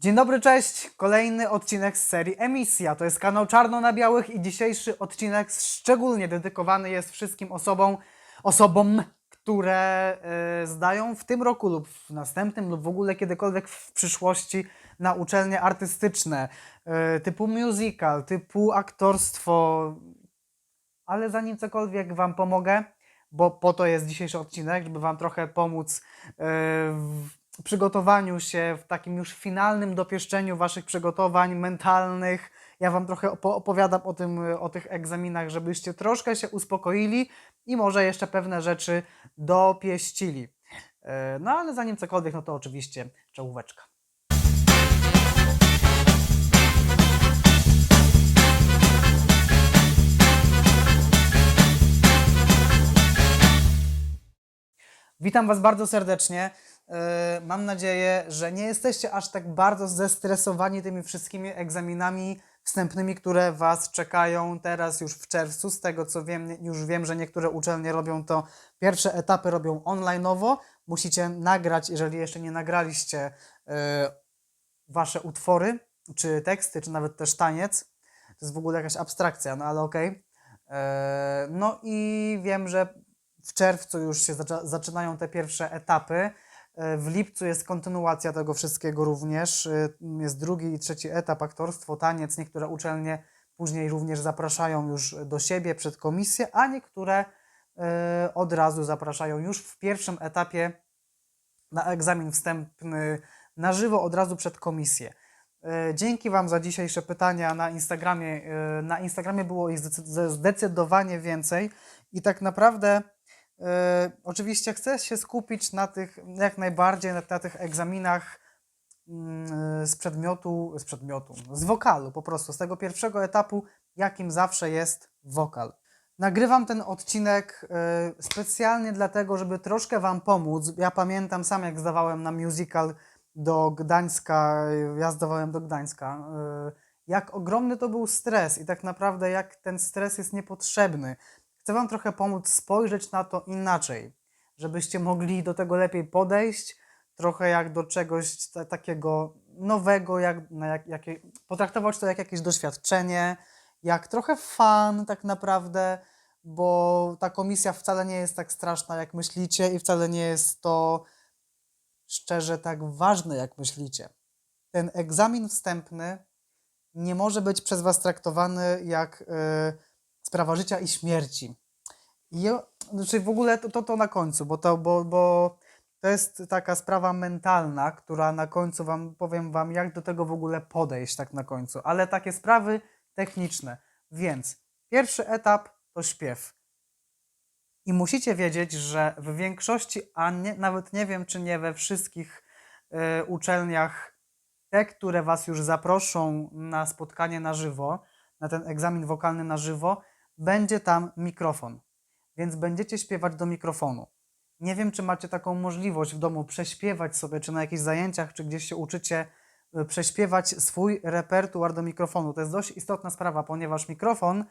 Dzień dobry, cześć! Kolejny odcinek z serii Emisja. To jest kanał Czarno na Białych i dzisiejszy odcinek szczególnie dedykowany jest wszystkim osobom, osobom, które e, zdają w tym roku lub w następnym lub w ogóle kiedykolwiek w przyszłości na uczelnie artystyczne e, typu musical, typu aktorstwo. Ale zanim cokolwiek Wam pomogę, bo po to jest dzisiejszy odcinek, żeby Wam trochę pomóc e, w przygotowaniu się, w takim już finalnym dopieszczeniu Waszych przygotowań mentalnych. Ja Wam trochę opo- opowiadam o, tym, o tych egzaminach, żebyście troszkę się uspokoili i może jeszcze pewne rzeczy dopieścili. E, No ale zanim cokolwiek, no to oczywiście czołóweczka. Witam Was bardzo serdecznie. E, Mam nadzieję, że nie jesteście aż tak bardzo zestresowani tymi wszystkimi egzaminami wstępnymi, które Was czekają teraz już w czerwcu. Z tego co wiem, już wiem, że niektóre uczelnie robią to, pierwsze etapy robią online'owo. Musicie nagrać, jeżeli jeszcze nie nagraliście, e, Wasze utwory, czy teksty, czy nawet też taniec. To jest w ogóle jakaś abstrakcja, no ale okej. E, No i wiem, że w czerwcu już się zaczynają te pierwsze etapy. E, W lipcu jest kontynuacja tego wszystkiego również. E, Jest drugi i trzeci etap, aktorstwo, taniec. Niektóre uczelnie później również zapraszają już do siebie przed komisję, a niektóre e, od razu zapraszają już w pierwszym etapie na egzamin wstępny na żywo od razu przed komisję. Dzięki Wam za dzisiejsze pytania na Instagramie. Na Instagramie było ich zdecy- zdecydowanie więcej i tak naprawdę oczywiście chcę się skupić na tych jak najbardziej na, na tych egzaminach mm, z przedmiotu, z przedmiotu, z wokalu po prostu, z tego pierwszego etapu, jakim zawsze jest wokal. Nagrywam ten odcinek e, specjalnie dlatego, żeby troszkę Wam pomóc. Ja pamiętam sam, jak zdawałem na musical do Gdańska, ja zdawałem do Gdańska, e, jak ogromny to był stres i tak naprawdę jak ten stres jest niepotrzebny. Chcę Wam trochę pomóc spojrzeć na to inaczej, żebyście mogli do tego lepiej podejść, trochę jak do czegoś ta, takiego nowego, jak, jak, jakie, potraktować to jak jakieś doświadczenie, jak trochę fan tak naprawdę, bo ta komisja wcale nie jest tak straszna, jak myślicie i wcale nie jest to szczerze tak ważne, jak myślicie. Ten egzamin wstępny nie może być przez Was traktowany jak e, sprawa życia i śmierci. I znaczy w ogóle to, to, to na końcu, bo to, bo, bo to jest taka sprawa mentalna, która na końcu wam powiem wam, jak do tego w ogóle podejść tak na końcu. Ale takie sprawy techniczne. Więc pierwszy etap to śpiew. I musicie wiedzieć, że w większości, a nie, nawet nie wiem, czy nie we wszystkich e, uczelniach, te, które was już zaproszą na spotkanie na żywo, na ten egzamin wokalny na żywo, będzie tam mikrofon. Więc będziecie śpiewać do mikrofonu. Nie wiem, czy macie taką możliwość w domu prześpiewać sobie, czy na jakichś zajęciach, czy gdzieś się uczycie e, prześpiewać swój repertuar do mikrofonu. To jest dość istotna sprawa, ponieważ mikrofon,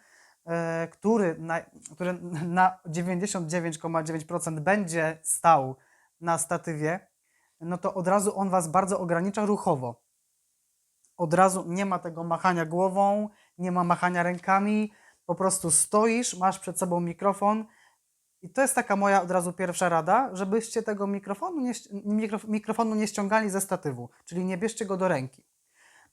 e, który na, który na 99,9% będzie stał na statywie, no to od razu on was bardzo ogranicza ruchowo. Od razu nie ma tego machania głową, nie ma machania rękami, po prostu stoisz, masz przed sobą mikrofon i to jest taka moja od razu pierwsza rada, żebyście tego mikrofonu nie, mikrof, mikrofonu nie ściągali ze statywu, czyli nie bierzcie go do ręki.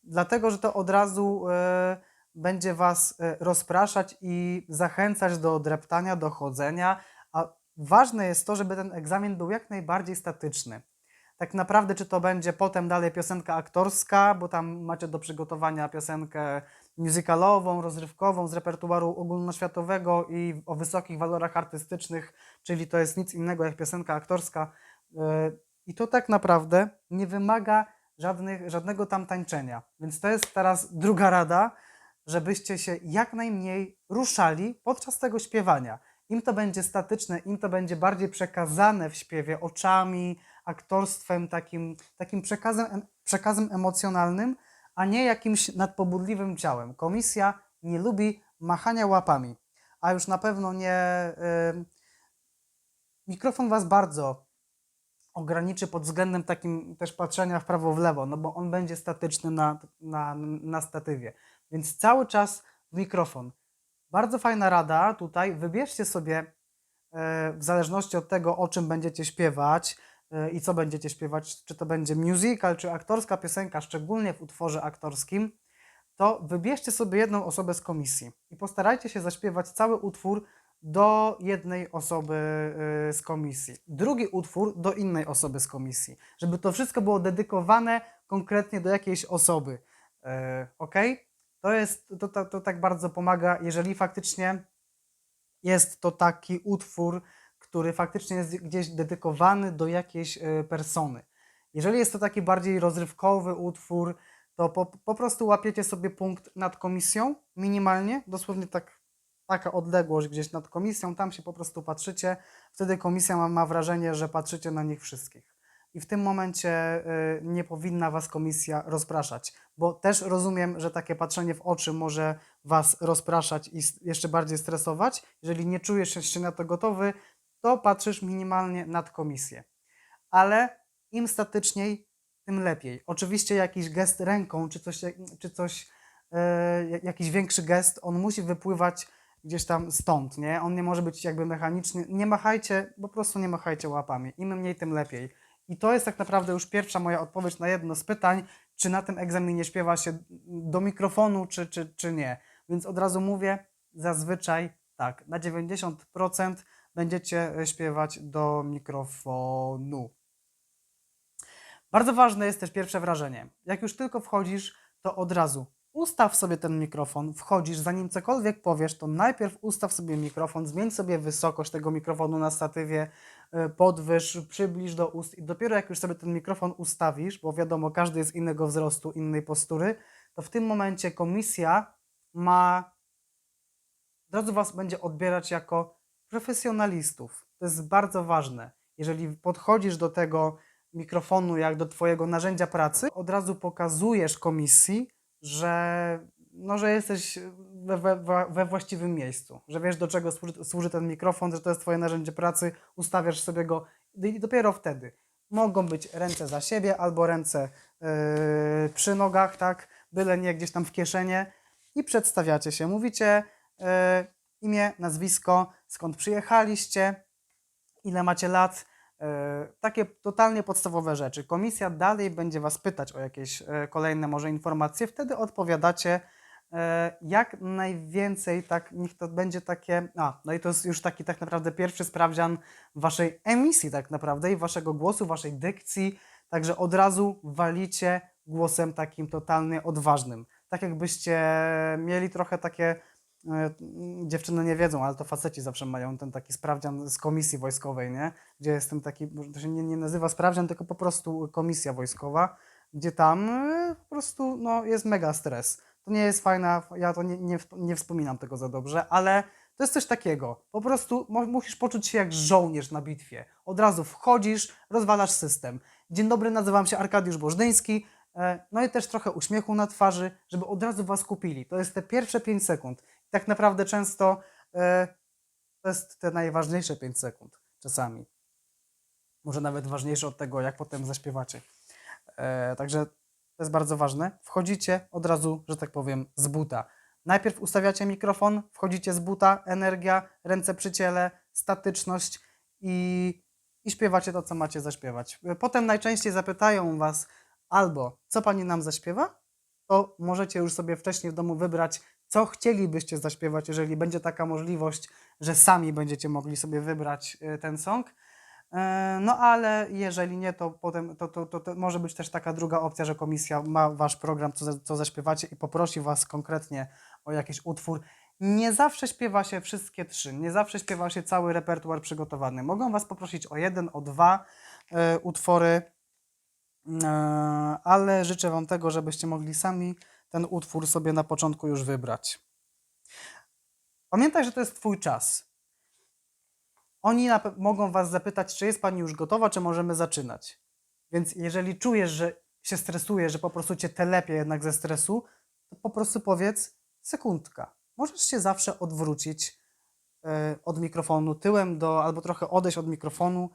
Dlatego, że to od razu e, będzie Was e, rozpraszać i zachęcać do dreptania, do chodzenia, a ważne jest to, żeby ten egzamin był jak najbardziej statyczny. Tak naprawdę, czy to będzie potem dalej piosenka aktorska, bo tam macie do przygotowania piosenkę musicalową, rozrywkową z repertuaru ogólnoświatowego i o wysokich walorach artystycznych, czyli to jest nic innego jak piosenka aktorska. Yy, I to tak naprawdę nie wymaga żadnych, żadnego tam tańczenia. Więc to jest teraz druga rada, żebyście się jak najmniej ruszali podczas tego śpiewania. Im to będzie statyczne, im to będzie bardziej przekazane w śpiewie oczami, aktorstwem, takim, takim przekazem, em- przekazem emocjonalnym, a nie jakimś nadpobudliwym ciałem. Komisja nie lubi machania łapami, a już na pewno nie. y, mikrofon Was bardzo ograniczy pod względem takim też patrzenia w prawo, w lewo, no bo on będzie statyczny na, na, na statywie. Więc cały czas w mikrofon. Bardzo fajna rada tutaj. Wybierzcie sobie e, w zależności od tego, o czym będziecie śpiewać i co będziecie śpiewać, czy to będzie musical, czy aktorska piosenka, szczególnie w utworze aktorskim, to wybierzcie sobie jedną osobę z komisji i postarajcie się zaśpiewać cały utwór do jednej osoby y, z komisji. Drugi utwór do innej osoby z komisji. Żeby to wszystko było dedykowane konkretnie do jakiejś osoby. ok? To jest, to, to, to tak bardzo pomaga, jeżeli faktycznie jest to taki utwór, który faktycznie jest gdzieś dedykowany do jakiejś y, persony. Jeżeli jest to taki bardziej rozrywkowy utwór, to po, po prostu łapiecie sobie punkt nad komisją, minimalnie, dosłownie tak, taka odległość gdzieś nad komisją, tam się po prostu patrzycie, wtedy komisja ma, ma wrażenie, że patrzycie na nich wszystkich. I w tym momencie y, nie powinna Was komisja rozpraszać, bo też rozumiem, że takie patrzenie w oczy może Was rozpraszać i jeszcze bardziej stresować. Jeżeli nie czujesz się na to gotowy, to patrzysz minimalnie nad komisję. Ale im statyczniej, tym lepiej. Oczywiście jakiś gest ręką, czy coś, czy coś e, jakiś większy gest, on musi wypływać gdzieś tam stąd, nie? On nie może być jakby mechaniczny. Nie machajcie, po prostu nie machajcie łapami. Im mniej, tym lepiej. I to jest tak naprawdę już pierwsza moja odpowiedź na jedno z pytań, czy na tym egzaminie śpiewa się do mikrofonu, czy, czy, czy nie. Więc od razu mówię, zazwyczaj tak, na 90% będziecie e, śpiewać do mikrofonu. Bardzo ważne jest też pierwsze wrażenie. Jak już tylko wchodzisz, to od razu ustaw sobie ten mikrofon, wchodzisz, zanim cokolwiek powiesz, to najpierw ustaw sobie mikrofon, zmień sobie wysokość tego mikrofonu na statywie, y, podwyż, przybliż do ust i dopiero jak już sobie ten mikrofon ustawisz, bo wiadomo, każdy jest innego wzrostu, innej postury, to w tym momencie komisja ma, od razu Was będzie odbierać jako profesjonalistów. To jest bardzo ważne. Jeżeli podchodzisz do tego mikrofonu jak do Twojego narzędzia pracy, od razu pokazujesz komisji, że, no, że jesteś we, we, we właściwym miejscu, że wiesz do czego służy, służy ten mikrofon, że to jest Twoje narzędzie pracy, ustawiasz sobie go i dopiero wtedy mogą być ręce za siebie albo ręce yy, przy nogach, tak, byle nie gdzieś tam w kieszenie i przedstawiacie się. Mówicie yy, imię, nazwisko, skąd przyjechaliście, ile macie lat, E, Takie totalnie podstawowe rzeczy. Komisja dalej będzie Was pytać o jakieś e, kolejne może informacje, wtedy odpowiadacie e, jak najwięcej, tak, niech to będzie takie, a, no i to jest już taki tak naprawdę pierwszy sprawdzian Waszej emisji tak naprawdę i Waszego głosu, Waszej dykcji, także od razu walicie głosem takim totalnie odważnym. Tak jakbyście mieli trochę takie dziewczyny nie wiedzą, ale to faceci zawsze mają ten taki sprawdzian z komisji wojskowej, nie? Gdzie jest ten taki, to się nie, nie nazywa sprawdzian, tylko po prostu komisja wojskowa, gdzie tam e, po prostu no, jest mega stres. To nie jest fajna, ja to nie, nie, nie wspominam tego za dobrze, ale to jest coś takiego. Po prostu musisz poczuć się jak żołnierz na bitwie. Od razu wchodzisz, rozwalasz system. Dzień dobry, nazywam się Arkadiusz Bożdyński. E, No i też trochę uśmiechu na twarzy, żeby od razu Was kupili. To jest te pierwsze 5 sekund. Tak naprawdę często e, to jest te najważniejsze 5 sekund czasami. Może nawet ważniejsze od tego, jak potem zaśpiewacie. E, Także to jest bardzo ważne. Wchodzicie od razu, że tak powiem, z buta. Najpierw ustawiacie mikrofon, wchodzicie z buta, energia, ręce przy ciele, statyczność i, i śpiewacie to, co macie zaśpiewać. Potem najczęściej zapytają Was albo, co Pani nam zaśpiewa, to możecie już sobie wcześniej w domu wybrać, co chcielibyście zaśpiewać, jeżeli będzie taka możliwość, że sami będziecie mogli sobie wybrać y, ten song. E, No ale jeżeli nie, to potem to, to, to, to może być też taka druga opcja, że komisja ma wasz program, co, co zaśpiewacie i poprosi was konkretnie o jakiś utwór. Nie zawsze śpiewa się wszystkie trzy, nie zawsze śpiewa się cały repertuar przygotowany. Mogą was poprosić o jeden, o dwa e, utwory, e, ale życzę wam tego, żebyście mogli sami ten utwór sobie na początku już wybrać. Pamiętaj, że to jest twój czas. Oni mogą Was zapytać, czy jest Pani już gotowa, czy możemy zaczynać. Więc jeżeli czujesz, że się stresuje, że po prostu Cię telepie jednak ze stresu, to po prostu powiedz sekundka. Możesz się zawsze odwrócić e, od mikrofonu tyłem do, albo trochę odejść od mikrofonu.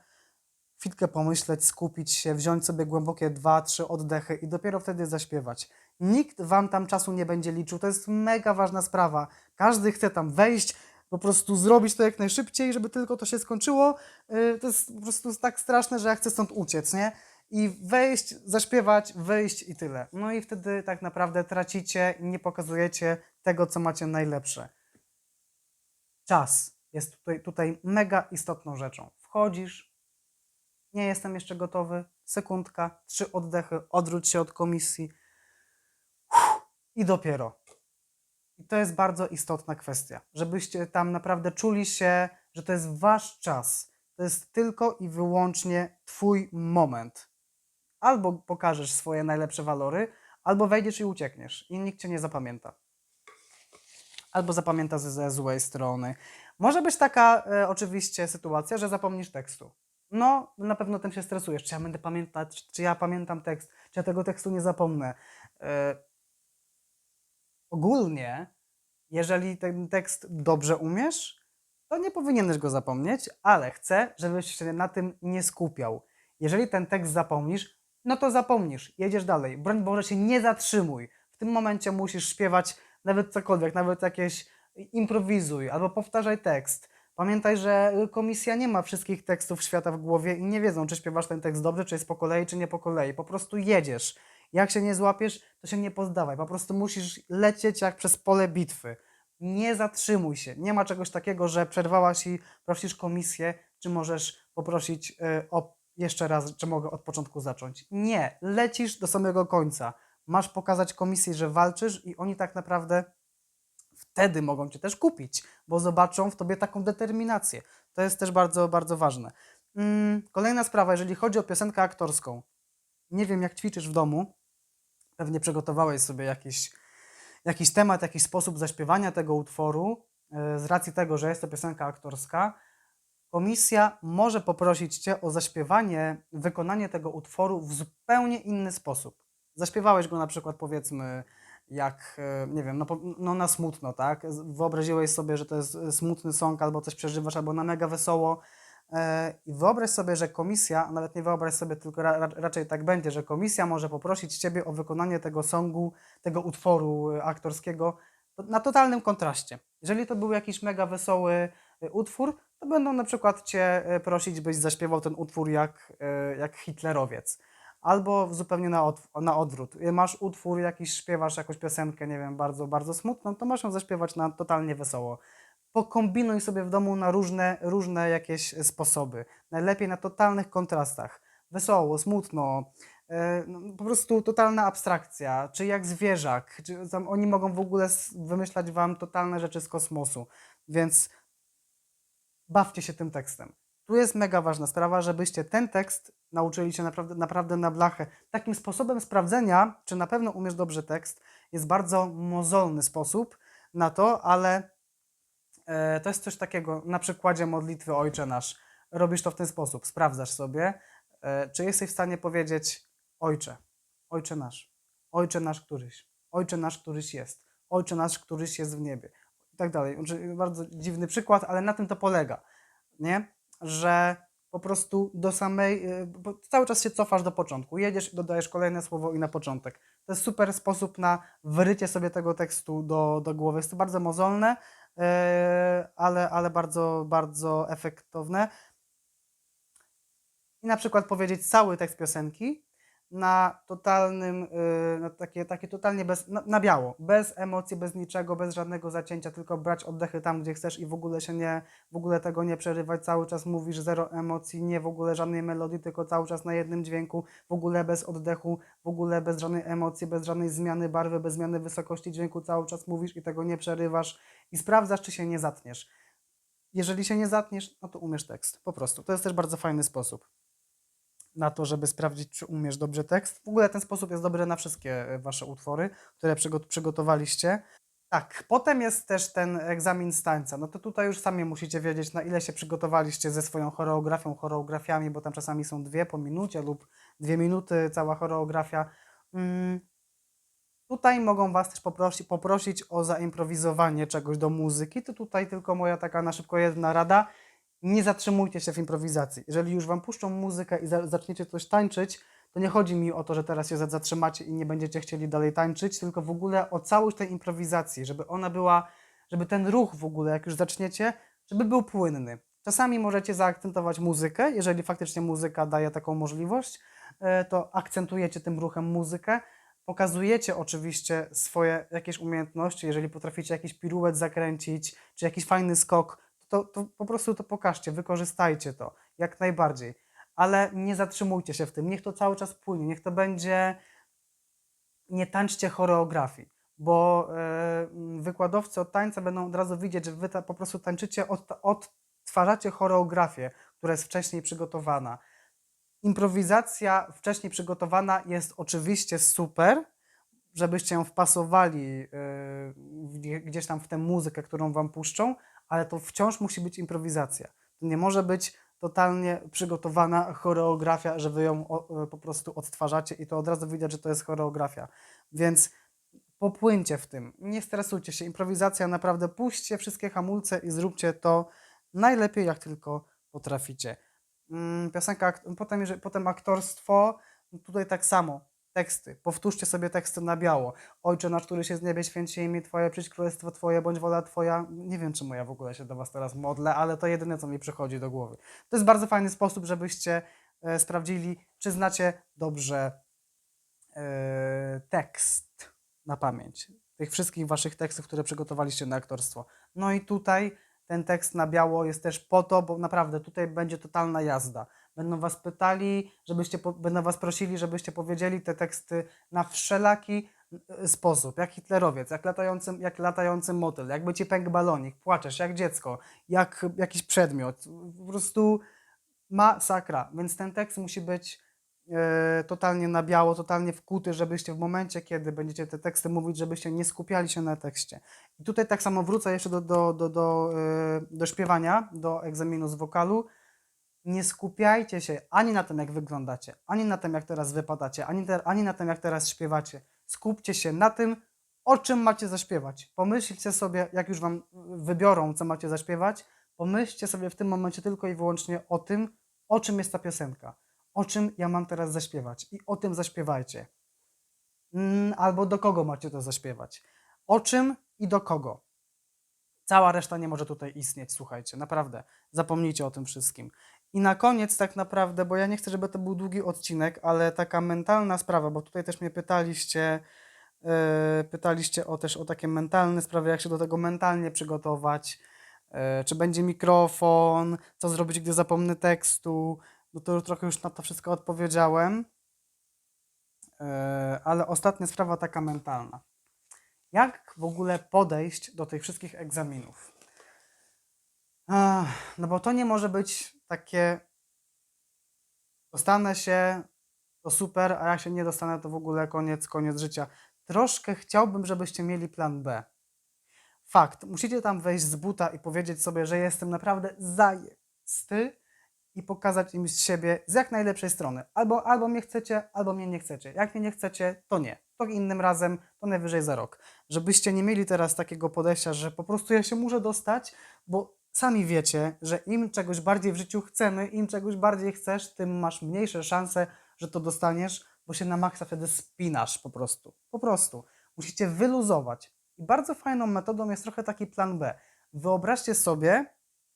Chwilkę pomyśleć, skupić się, wziąć sobie głębokie dwa, trzy oddechy i dopiero wtedy zaśpiewać. Nikt wam tam czasu nie będzie liczył. To jest mega ważna sprawa. Każdy chce tam wejść, po prostu zrobić to jak najszybciej, żeby tylko to się skończyło. Yy, To jest po prostu tak straszne, że ja chcę stąd uciec, nie? I wejść, zaśpiewać, wyjść i tyle. No i wtedy tak naprawdę tracicie i nie pokazujecie tego, co macie najlepsze. Czas jest tutaj, tutaj mega istotną rzeczą. Wchodzisz, nie jestem jeszcze gotowy, sekundka, trzy oddechy, odwróć się od komisji i dopiero. I to jest bardzo istotna kwestia, żebyście tam naprawdę czuli się, że to jest wasz czas. To jest tylko i wyłącznie twój moment. Albo pokażesz swoje najlepsze walory, albo wejdziesz i uciekniesz i nikt cię nie zapamięta. Albo zapamięta ze, ze złej strony. Może być taka e, oczywiście sytuacja, że zapomnisz tekstu. No, na pewno tym się stresujesz. Czy ja będę pamiętać, czy, ja pamiętam tekst, czy ja tego tekstu nie zapomnę. E, ogólnie, jeżeli ten tekst dobrze umiesz, to nie powinieneś go zapomnieć, ale chcę, żebyś się na tym nie skupiał. Jeżeli ten tekst zapomnisz, no to zapomnisz, jedziesz dalej. Broń Boże się nie zatrzymuj. W tym momencie musisz śpiewać nawet cokolwiek, nawet jakieś improwizuj albo powtarzaj tekst. Pamiętaj, że komisja nie ma wszystkich tekstów świata w głowie i nie wiedzą, czy śpiewasz ten tekst dobrze, czy jest po kolei, czy nie po kolei. Po prostu jedziesz. Jak się nie złapiesz, to się nie poddawaj. Po prostu musisz lecieć jak przez pole bitwy. Nie zatrzymuj się. Nie ma czegoś takiego, że przerwałaś i prosisz komisję, czy możesz poprosić y, o jeszcze raz, czy mogę od początku zacząć. Nie, lecisz do samego końca. Masz pokazać komisji, że walczysz i oni tak naprawdę wtedy mogą cię też kupić, bo zobaczą w tobie taką determinację. To jest też bardzo, bardzo ważne. Mm, Kolejna sprawa, jeżeli chodzi o piosenkę aktorską. Nie wiem, jak ćwiczysz w domu. Pewnie przygotowałeś sobie jakiś, jakiś temat, jakiś sposób zaśpiewania tego utworu. e, Z racji tego, że jest to piosenka aktorska, komisja może poprosić cię o zaśpiewanie, wykonanie tego utworu w zupełnie inny sposób. Zaśpiewałeś go na przykład, powiedzmy, jak, e, nie wiem, no, no na smutno, tak? Wyobraziłeś sobie, że to jest e, smutny song, albo coś przeżywasz, albo na mega wesoło. E, I wyobraź sobie, że komisja, nawet nie wyobraź sobie, tylko ra, ra, raczej tak będzie, że komisja może poprosić ciebie o wykonanie tego songu, tego utworu aktorskiego to- na totalnym kontraście. Jeżeli to był jakiś mega wesoły utwór, to będą na przykład cię prosić, byś zaśpiewał ten utwór jak, jak hitlerowiec. Albo zupełnie na, od, na odwrót. Y, Masz utwór, jakiś śpiewasz jakąś piosenkę, nie wiem, bardzo, bardzo smutną, to masz ją zaśpiewać na totalnie wesoło. Pokombinuj sobie w domu na różne, różne jakieś sposoby. Najlepiej na totalnych kontrastach. Wesoło, smutno, e, no, po prostu totalna abstrakcja, czy jak zwierzak, czy oni mogą w ogóle wymyślać wam totalne rzeczy z kosmosu, więc bawcie się tym tekstem. Tu jest mega ważna sprawa, żebyście ten tekst nauczyli się naprawdę, naprawdę na blachę. Takim sposobem sprawdzenia, czy na pewno umiesz dobrze tekst, jest bardzo mozolny sposób na to, ale e, to jest coś takiego na przykładzie modlitwy Ojcze Nasz. Robisz to w ten sposób, sprawdzasz sobie, e, czy jesteś w stanie powiedzieć Ojcze, Ojcze Nasz, Ojcze Nasz któryś, Ojcze Nasz któryś jest, Ojcze Nasz któryś jest w niebie i tak dalej. Znaczy, Bardzo dziwny przykład, ale na tym to polega, nie? Że po prostu do samej, y, bo cały czas się cofasz do początku, jedziesz dodajesz kolejne słowo i na początek. To jest super sposób na wyrycie sobie tego tekstu do, do głowy. Jest to bardzo mozolne, yy, ale, ale bardzo, bardzo efektowne. I na przykład powiedzieć cały tekst piosenki na totalnym, yy, na takie, takie totalnie bez, na, na biało, bez emocji, bez niczego, bez żadnego zacięcia, tylko brać oddechy tam, gdzie chcesz i w ogóle się nie, w ogóle tego nie przerywać, cały czas mówisz zero emocji, nie w ogóle żadnej melodii, tylko cały czas na jednym dźwięku, w ogóle bez oddechu, w ogóle bez żadnej emocji, bez żadnej zmiany barwy, bez zmiany wysokości dźwięku, cały czas mówisz i tego nie przerywasz i sprawdzasz, czy się nie zatniesz. Jeżeli się nie zatniesz, no to umiesz tekst, po prostu. To jest też bardzo fajny sposób na to, żeby sprawdzić, czy umiesz dobrze tekst. W ogóle ten sposób jest dobry na wszystkie e, wasze utwory, które przygo- przygotowaliście. Tak, potem jest też ten egzamin z tańca. No to tutaj już sami musicie wiedzieć, na ile się przygotowaliście ze swoją choreografią, choreografiami, bo tam czasami są dwie po minucie lub dwie minuty cała choreografia. Mm. Tutaj mogą Was też poprosi, poprosić o zaimprowizowanie czegoś do muzyki. To tutaj tylko moja taka na szybko jedna rada. Nie zatrzymujcie się w improwizacji. Jeżeli już wam puszczą muzykę i za, zaczniecie coś tańczyć, to nie chodzi mi o to, że teraz się za- zatrzymacie i nie będziecie chcieli dalej tańczyć, tylko w ogóle o całość tej improwizacji, żeby ona była, żeby ten ruch w ogóle, jak już zaczniecie, żeby był płynny. Czasami możecie zaakcentować muzykę, jeżeli faktycznie muzyka daje taką możliwość, e, to akcentujecie tym ruchem muzykę. Pokazujecie oczywiście swoje jakieś umiejętności, jeżeli potraficie jakiś piruet zakręcić, czy jakiś fajny skok, to, to po prostu to pokażcie, wykorzystajcie to jak najbardziej. Ale nie zatrzymujcie się w tym, niech to cały czas płynie, niech to będzie. Nie tańczcie choreografii, bo e, wykładowcy od tańca będą od razu widzieć, że wy ta, po prostu tańczycie, od, odtwarzacie choreografię, która jest wcześniej przygotowana. Improwizacja wcześniej przygotowana jest oczywiście super, żebyście ją wpasowali gdzie- gdzieś tam w tę muzykę, którą wam puszczą, ale to wciąż musi być improwizacja. To nie może być totalnie przygotowana choreografia, że wy ją o, po prostu odtwarzacie i to od razu widać, że to jest choreografia. Więc popłyńcie w tym, nie stresujcie się. Improwizacja naprawdę puśćcie wszystkie hamulce i zróbcie to najlepiej, jak tylko potraficie. Mm, Piosenka, potem, potem aktorstwo, tutaj tak samo. Teksty. Powtórzcie sobie teksty na biało. Ojcze nasz, który się z niebie święci imię Twoje, przyjdź królestwo Twoje, bądź wola Twoja. Nie wiem, czemu ja w ogóle się do Was teraz modlę, ale to jedyne, co mi przychodzi do głowy. To jest bardzo fajny sposób, żebyście e, sprawdzili, czy znacie dobrze e, tekst na pamięć. Tych wszystkich Waszych tekstów, które przygotowaliście na aktorstwo. No i tutaj ten tekst na biało jest też po to, bo naprawdę tutaj będzie totalna jazda. Będą Was pytali, żebyście, będą Was prosili, żebyście powiedzieli te teksty na wszelaki e, sposób, jak hitlerowiec, jak latający, jak latający motyl, jakby ci pękł balonik, płaczesz jak dziecko, jak jakiś przedmiot, po prostu masakra, więc ten tekst musi być e, totalnie na biało, totalnie wkuty, żebyście w momencie, kiedy będziecie te teksty mówić, żebyście nie skupiali się na tekście. I tutaj tak samo wrócę jeszcze do, do, do, do, e, do śpiewania, do egzaminu z wokalu. Nie skupiajcie się ani na tym, jak wyglądacie, ani na tym, jak teraz wypadacie, ani, te, ani na tym, jak teraz śpiewacie. Skupcie się na tym, o czym macie zaśpiewać. Pomyślcie sobie, jak już wam wybiorą, co macie zaśpiewać, pomyślcie sobie w tym momencie tylko i wyłącznie o tym, o czym jest ta piosenka, o czym ja mam teraz zaśpiewać i o tym zaśpiewajcie. Mm, Albo do kogo macie to zaśpiewać. O czym i do kogo. Cała reszta nie może tutaj istnieć, słuchajcie, naprawdę. Zapomnijcie o tym wszystkim. I na koniec, tak naprawdę, bo ja nie chcę, żeby to był długi odcinek, ale taka mentalna sprawa, bo tutaj też mnie pytaliście, yy, pytaliście o też o takie mentalne sprawy, jak się do tego mentalnie przygotować, yy, czy będzie mikrofon, co zrobić, gdy zapomnę tekstu. No to już trochę już na to wszystko odpowiedziałem. Yy, ale ostatnia sprawa taka mentalna. Jak w ogóle podejść do tych wszystkich egzaminów? Ach, no bo to nie może być takie dostanę się, to super, a jak się nie dostanę, to w ogóle koniec, koniec życia. Troszkę chciałbym, żebyście mieli plan B. Fakt, musicie tam wejść z buta i powiedzieć sobie, że jestem naprawdę zajesty i pokazać im z siebie z jak najlepszej strony. Albo, albo mnie chcecie, albo mnie nie chcecie. Jak mnie nie chcecie, to nie. To innym razem, to najwyżej za rok. Żebyście nie mieli teraz takiego podejścia, że po prostu ja się muszę dostać, bo sami wiecie, że im czegoś bardziej w życiu chcemy, im czegoś bardziej chcesz, tym masz mniejsze szanse, że to dostaniesz, bo się na maksa wtedy spinasz po prostu. Po prostu. Musicie wyluzować. I bardzo fajną metodą jest trochę taki plan B. Wyobraźcie sobie,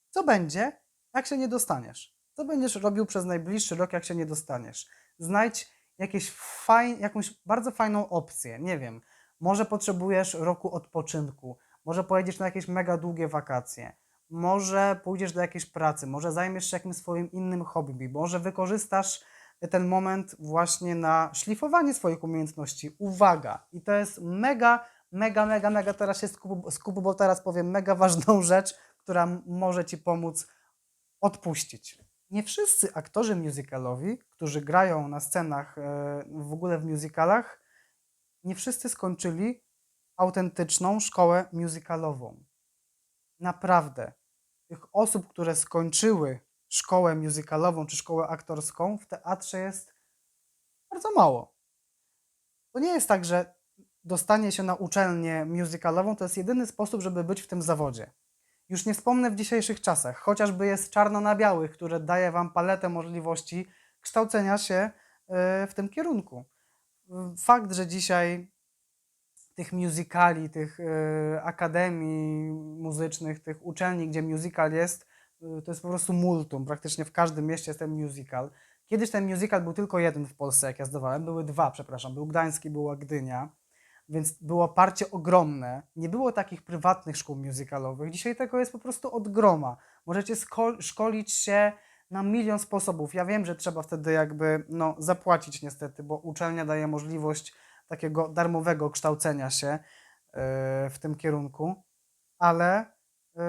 co będzie, jak się nie dostaniesz. Co będziesz robił przez najbliższy rok, jak się nie dostaniesz. Znajdź jakieś faj, jakąś bardzo fajną opcję. Nie wiem, może potrzebujesz roku odpoczynku, może pojedziesz na jakieś mega długie wakacje, może pójdziesz do jakiejś pracy, może zajmiesz się jakimś swoim innym hobby, może wykorzystasz ten moment właśnie na szlifowanie swoich umiejętności. Uwaga! I to jest mega, mega, mega, mega, teraz się skup, skup bo teraz powiem mega ważną rzecz, która może Ci pomóc odpuścić. Nie wszyscy aktorzy musicalowi, którzy grają na scenach, e, w ogóle w musicalach, nie wszyscy skończyli autentyczną szkołę musicalową. Naprawdę. Tych osób, które skończyły szkołę musicalową czy szkołę aktorską w teatrze jest bardzo mało. To nie jest tak, że dostanie się na uczelnię musicalową to jest jedyny sposób, żeby być w tym zawodzie. Już nie wspomnę w dzisiejszych czasach, chociażby jest czarno na białych, które daje Wam paletę możliwości kształcenia się e, w tym kierunku. Fakt, że dzisiaj tych musicali, tych e, akademii muzycznych, tych uczelni, gdzie musical jest, e, to jest po prostu multum. Praktycznie w każdym mieście jest ten musical. Kiedyś ten musical był tylko jeden w Polsce, jak ja zdawałem. Były dwa, przepraszam. Był Gdański, była Gdynia. Więc było parcie ogromne. Nie było takich prywatnych szkół musicalowych. Dzisiaj tego jest po prostu od groma. Możecie szkolić się na milion sposobów. Ja wiem, że trzeba wtedy jakby no, zapłacić niestety, bo uczelnia daje możliwość takiego darmowego kształcenia się yy, w tym kierunku, ale yy,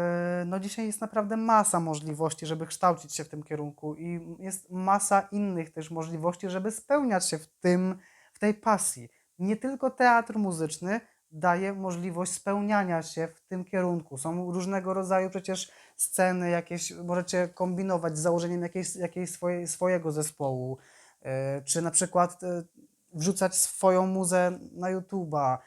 no dzisiaj jest naprawdę masa możliwości, żeby kształcić się w tym kierunku i jest masa innych też możliwości, żeby spełniać się w tym, w tej pasji. Nie tylko teatr muzyczny daje możliwość spełniania się w tym kierunku. Są różnego rodzaju przecież sceny, jakieś możecie kombinować z założeniem jakiejś, jakiejś swojej, swojego zespołu, yy, czy na przykład wrzucać swoją muzę na YouTube'a.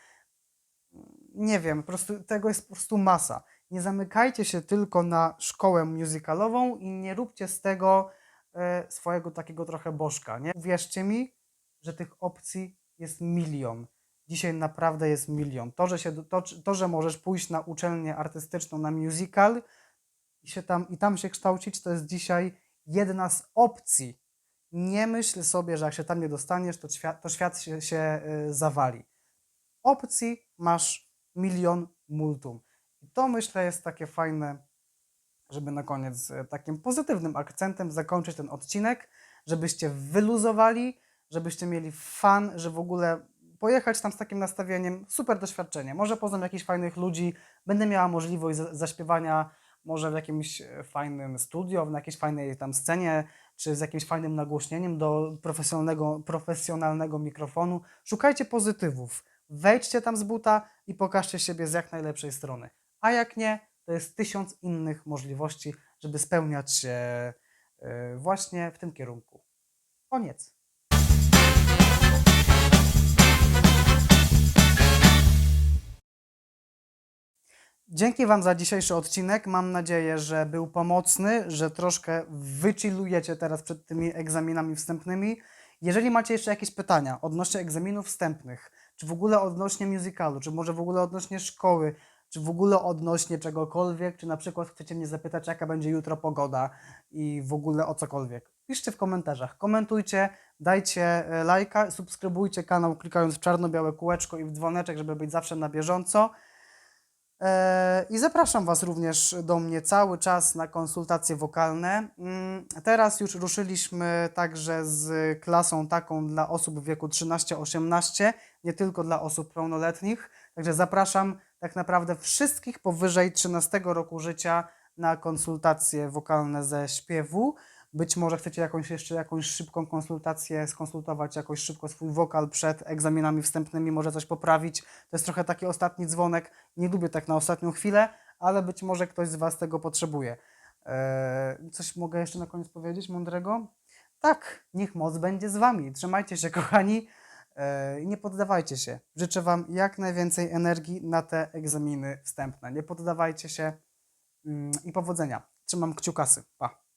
Nie wiem, po prostu tego jest po prostu masa. Nie zamykajcie się tylko na szkołę musicalową i nie róbcie z tego e, swojego takiego trochę bożka, nie? Uwierzcie mi, że tych opcji jest milion. Dzisiaj naprawdę jest milion. To, że, się, to, to, że możesz pójść na uczelnię artystyczną, na musical i, się tam, i tam się kształcić, to jest dzisiaj jedna z opcji. Nie myśl sobie, że jak się tam nie dostaniesz, to świat, to świat się, się y, zawali. Opcji masz milion multum. I to myślę jest takie fajne, żeby na koniec e, takim pozytywnym akcentem zakończyć ten odcinek, żebyście wyluzowali, żebyście mieli fan, że w ogóle pojechać tam z takim nastawieniem, super doświadczenie. Może poznam jakichś fajnych ludzi, będę miała możliwość za- zaśpiewania może w jakimś e, fajnym studio, na jakiejś fajnej tam scenie, czy z jakimś fajnym nagłośnieniem do profesjonalnego, profesjonalnego mikrofonu. Szukajcie pozytywów. Wejdźcie tam z buta i pokażcie siebie z jak najlepszej strony. A jak nie, to jest tysiąc innych możliwości, żeby spełniać się e, właśnie w tym kierunku. Koniec. Dzięki Wam za dzisiejszy odcinek. Mam nadzieję, że był pomocny, że troszkę wychillujecie teraz przed tymi egzaminami wstępnymi. Jeżeli macie jeszcze jakieś pytania odnośnie egzaminów wstępnych, czy w ogóle odnośnie musicalu, czy może w ogóle odnośnie szkoły, czy w ogóle odnośnie czegokolwiek, czy na przykład chcecie mnie zapytać, jaka będzie jutro pogoda i w ogóle o cokolwiek, piszcie w komentarzach, komentujcie, dajcie e, lajka, subskrybujcie kanał klikając w czarno-białe kółeczko i w dzwoneczek, żeby być zawsze na bieżąco. E, I zapraszam Was również do mnie cały czas na konsultacje wokalne. Mm, Teraz już ruszyliśmy także z klasą taką dla osób w wieku 13-18, nie tylko dla osób pełnoletnich. Także zapraszam tak naprawdę wszystkich powyżej 13 roku życia na konsultacje wokalne ze śpiewu. Być może chcecie jakąś jeszcze jakąś szybką konsultację, skonsultować jakoś szybko swój wokal przed egzaminami wstępnymi, może coś poprawić. To jest trochę taki ostatni dzwonek. Nie lubię tak na ostatnią chwilę, ale być może ktoś z Was tego potrzebuje. Eee, coś mogę jeszcze na koniec powiedzieć mądrego? Tak, niech moc będzie z Wami. Trzymajcie się, kochani, eee, nie poddawajcie się. Życzę Wam jak najwięcej energii na te egzaminy wstępne. Nie poddawajcie się mm, i powodzenia. Trzymam kciukasy. Pa.